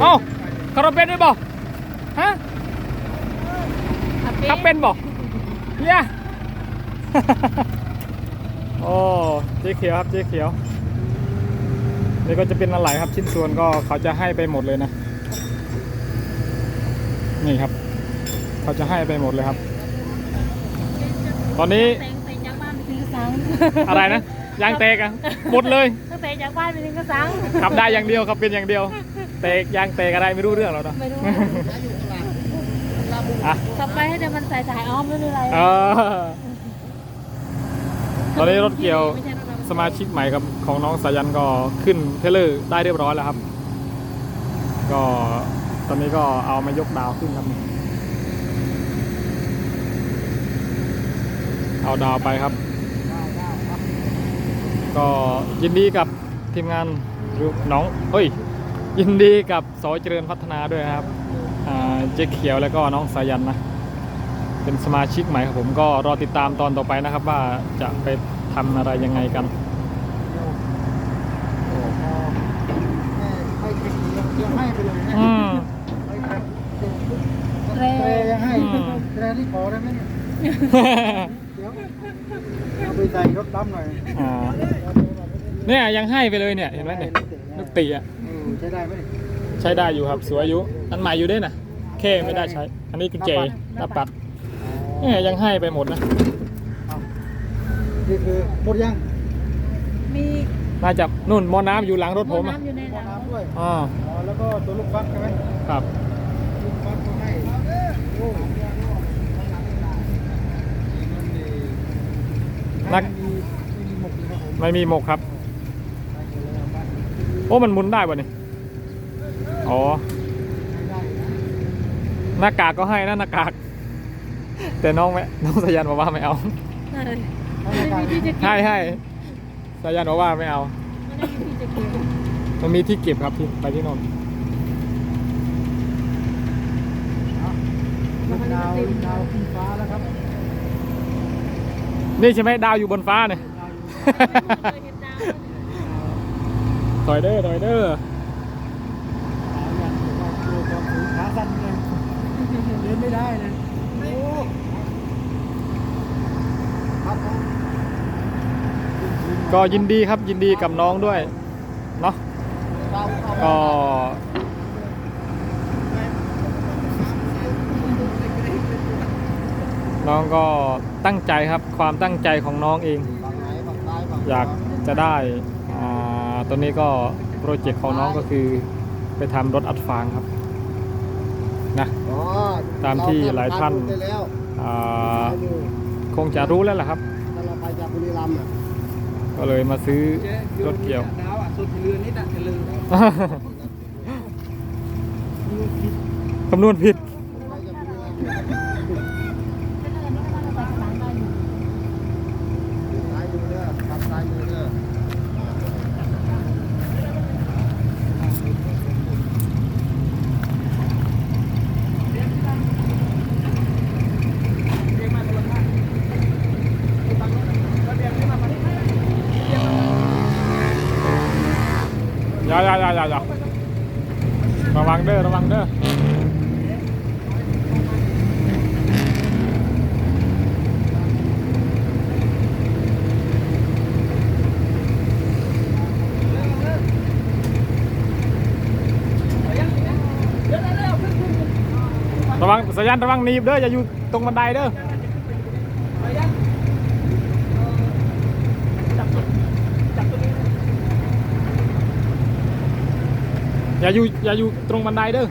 เอ้าขับรถเป็นด้วยบ่ฮะขับเป็นบ่เนี่ยโอ้เจ๊เขียวครับเจ๊เขียวนี่ก็จะเป็นอะไรครับชิ้นส่วนก็เขาจะให้ไปหมดเลยนะ นี่ครับ เขาจะให้ไปหมดเลยครับ ตอนนี้เตงเตงจากบ้านไปถึงกระสังอะไรนะยางเตกอะหมดเลยตั้งแต่จากบ้านไปถึงกระสังขับได้อย่างเดียวครับเป็นอย่างเดียว เตกยางเตกอะไรไม่รู้เรื่องแล้วเนาะไม่รู้อะขับไปให้เดี๋ยวมันใส่สายอ้อมไม่เป็นไรเออตอนนี้รถเกี่ยวไม่ใช่รถเราสมาชิกใหม่กับของน้องสายันก็ขึ้นเทรลเลอร์ได้เรียบร้อยแล้วครับ ก็ตอนนี้ก็เอามายกดาวขึ้นครับ เอาดาวไปครับ ก็ยินดีกับทีมงานน้องเฮ้ย ยินดีกับสอเจริญพัฒนาด้วยนะครับอ่าเจ๊เขียวแล้วก็น้องสายันนะ เป็นสมาชิกใหม่ครับผมก็รอติดตามตอนต่อไปนะครับ ว่าจะไปทำอะไรยังไงกันให้เด็กยังให้ไปเลยนะอืมเรเตรยังให้อืมเตรนี่ขอได้ไหมเนี่ยเดี๋ยวเอาไปใส่รถดำหน่อยอ่าเนี่ยยังให้ไปเลยเนี่ยเห็นไหมเนี่ยลูกตีอะ เออใช้ได้ไหมเนี่ยใช้ได้อยู่ครับ สวยอยู่อันใหม่อยู่ด้วยนะแค่ไม่ได้ใช้ อันนี้กุญแจหน้าปัดเนี่ยยังให้ไปหมดนะเอานี่คือหมดยังมีน่าจะนู่นหมอน้ำอยู่หลังรถหผมม้ออะน้ำอยู่ในหมอน้น้ำด้วยอ่าอ๋อแล้วก็ตัวลูกฟักใช่ไหมครับลูกฟักก็ให้โอ้นักมีมีหมกอยู่ครับผมไม่มีหมกครับ โอ้ มันหมุนได้ป่ะนี่อ๋อ หน้ากากก็ให้นะหน้ากาก แต่น้องไม่น้องสายันบอกว่าไม่เอาำไม่มีที่จะเก็บให้ให้สายันบอกว่าไม่เอาไม่มีที่จะเก็บมันมีที่เก็บครับที่ไปที่โนนลูกดาวลูกดาวขึ้นฟ้าแล้วครับ นี่ใช่ไหมดาวอยู่บนฟ้าเนี่ยเคยเห็นดาวถอยเด้อถอยเด้อ ดาวอย่างที่ว่าโลความสูงขาสั้นเลย เดินไม่ได้เลยโอ้ครับผมก็ยินดีครับยินดีกับน้องด้วยเนาะก็น้องก็ตั้งใจครับความตั้งใจของน้องเอง อยากจะได้ตอนนี้ก็โปรเจกต์ของน้องก็คือไปทำรถอัดฟางครับ นะ อ๋อตามที่หลายท่านเรไปแล้วอ่าไปดูคงจะรู้แล้วแหละครับ ถ้าเราไปจากบุรีรัมย์อะก็เลยมาซื้อรถเกี่ยว ดาวอะสุดเรือนิดอะจะลืมคำนวณผิด ไปจากบุรีรัมย์ เป็นอะไรไม่ได้ใส่กระสังได้อยู่ ซ้ายมือเด้อขับซ้ายมือเด้อ อย่าอย่าอย่าอย่าอย่าระวังเด้อระวังเด้อระวังสายันระวังหนีบเด้ออย่าอยู่ตรงบันไดเด้อ อย่าอยู่อย่าอยู่ตรงบันไดเด้อ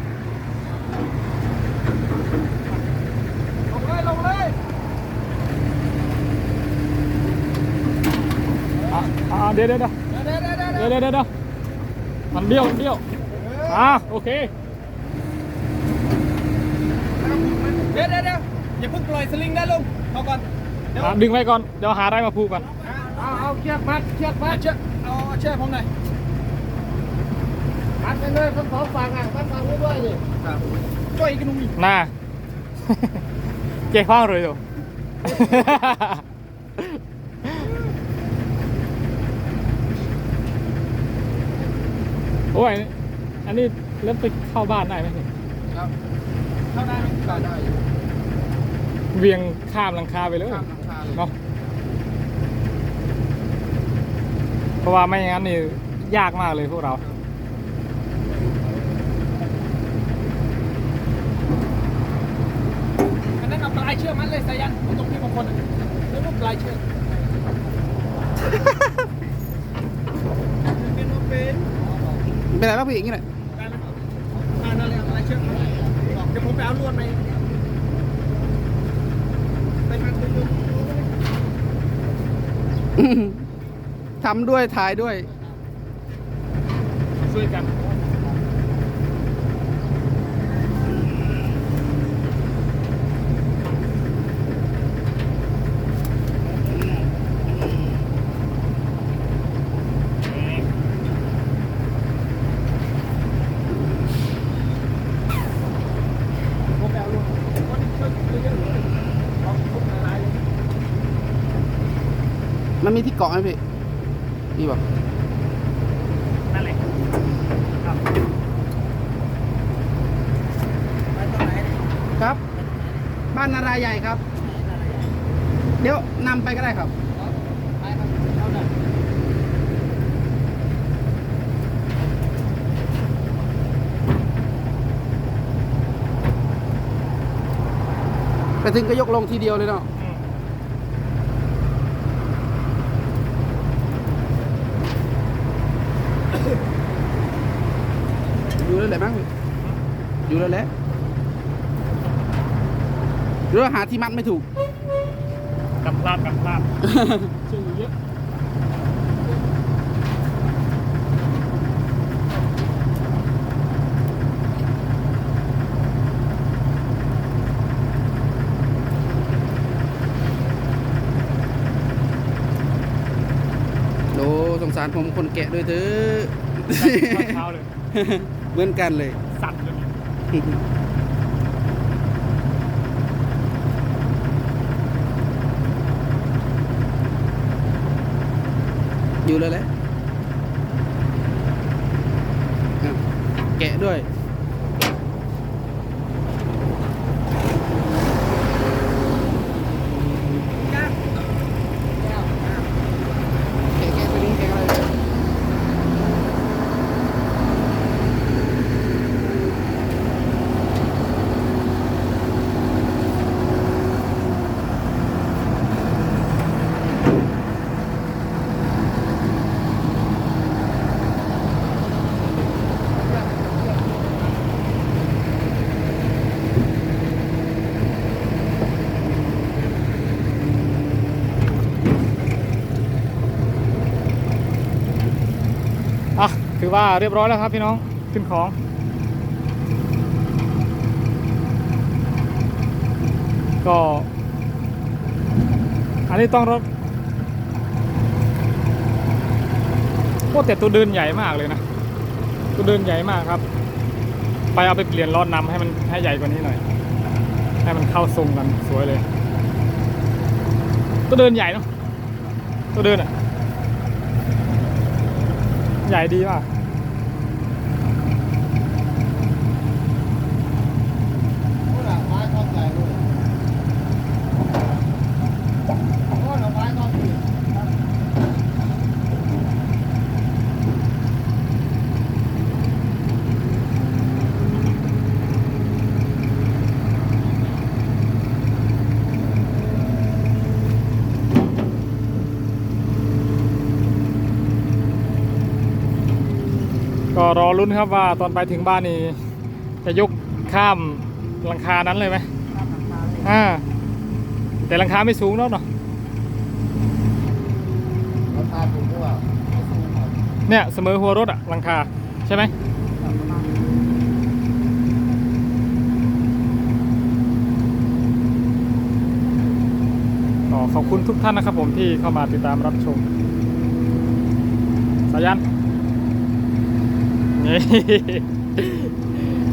ลงเลยลงเลยอะอะเดี๋ยวเดี๋ยวเดี๋ยวเด้อเด้อเด้อเดี๋ยวเดี๋ยวเดี๋ยวมันเบี้ยวมันเบี้ยวอะโอเคเดี๋ยวเดี๋ยวเดี๋ยวอย่าเพิ่งปล่อยสลิงได้ลุงเอาก่อนอะดึงไว้ก่อนเดี๋ยวหาอะไรมาผูกก่อนเอาเอาเชือกมัดเชือกมัดเชือกเอาเชือกผมหน่อย มัดไปเลยทั้งสองฝั่งอะมัดฝั่งไว้ด้วยดิครับช่วยกันนุ่มอีกหน้าเจ๊ข้องเลยอยู่โอ้ย อันนี้เริ่มไปเข้าบ้านได้ไหมเนี่ยครับเข้าได้เข้าได้อยู่เวียงข้ามหลังคาไปเลยข้ามหลังคาเลยเนาะเพราะว่าไม่อย่างนั้นนี่ยากมากเลยพวกเราอันนั้น เอาปลายเชือกมันเลยสายันตรงที่บางคนอะแล้วก็ปลายเชือกเป็นว่าเป็นเป็นไรบ้างพี่อย่างนี้แหละได้ไหมอ่านั่นเลยเอาปลายเชือกมาเดี๋ยวผมไปเอาลวดมาไปพันตัวนึงทำด้วยถ่ายด้วยช่วยกัน ผมไปเอาลวดคนเชือกเยอะๆเลยเอาทุกลายเลย มันมีที่เกาะไหมพี่มีป่ะนั่นแหละครับไปตรงไหนครับ บ้านนารายใหญ่ครับเดี๋ยวนำไปก็ได้ครับไปครับเอาได้ไปถึงก็ยกลงทีเดียวเลยเนาะ อืมอยู่แล้วแหละมั้งพี่อยู่แล้วแหละหรือว่าหาที่มัดไม่ถูกกับพลาดกับพลาดชื่อเยอะโอ้สงสารผมคนแกะด้วยเถอะเช้าเลย เหมือนกันเลย สั่นเลยอยู่เลยแหละแกะด้วย แกะแกะตัวนี้แกะอะไรเลยอะ ถือว่าเรียบร้อยแล้วครับพี่น้องขึ้นของก็ อันนี้ต้องรถโอ้แต่ตัวเดินใหญ่มากเลยนะตัวเดินใหญ่มากครับ ไปเอาไปเปลี่ยนล้อนนำให้มันให้ใหญ่กว่านี้หน่อย ให้มันเข้าทรงกันสวยเลย ตัวเดินใหญ่เนาะตัวเดินอะ ใหญ่ดีมาก โอ้หลังไม้เข้าใจด้วยโอ้หลังไม้เข้าใจครับ ก็รอลุ้นครับว่าตอนไปถึงบ้านนี่จะยกข้ามหลังคานั้นเลยไหมข้ามหลังคาเลยอ่าแต่หลังคาไม่สูงแล้วเนาะราคาถูกหรือเปล่าไม่สูงครับเนี่ยเสมอหัวรถอะหลังคาใช่ไหมประมาณก็ขอบคุณทุกท่านนะครับผมที่เข้ามาติดตามรับชม สายันนี่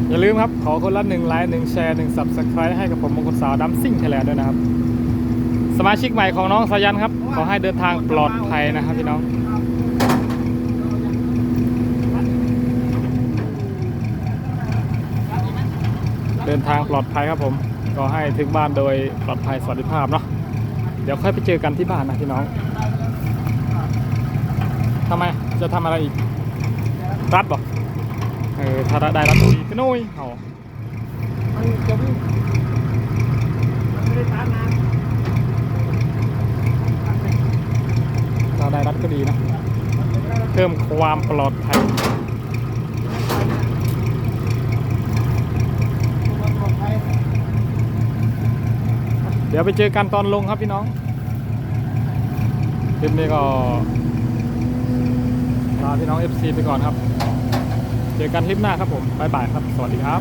อย่าลืมครับ ขอคนละหนึ่งไลค์หนึ่งแชร์หนึ่ง subscribe ให้กับผมมงคลสาวดัมซิ่งไทยแลนด์ด้วยนะครับ สมาชิกใหม่ของน้องสายันครับ ขอให้เดินทางปลอดภัยนะครับพี่น้องเดินทางปลอดภัยครับผม ก็ให้ถึงบ้านโดยปลอดภัยสวัสดิภาพเนาะ เดี๋ยวค่อยไปเจอกันที่บ้านนะพี่น้อง ทำไม จะทำอะไรอีก รัดบอก เออถ้าได้รัดดีก็นุ้ยเอามันจะวิ่งไม่ได้ตามนานถ้าได้รัดก็ดีนะ เพิ่มความปลอดภัยความปลอดภัยเดี๋ยวไปเจอกันตอนลงครับพี่น้องคลิปนี้ก็ลาพี่น้อง FC ไปก่อนครับ เจอกันคลิปหน้าครับผม บ๊ายบายครับ สวัสดีครับ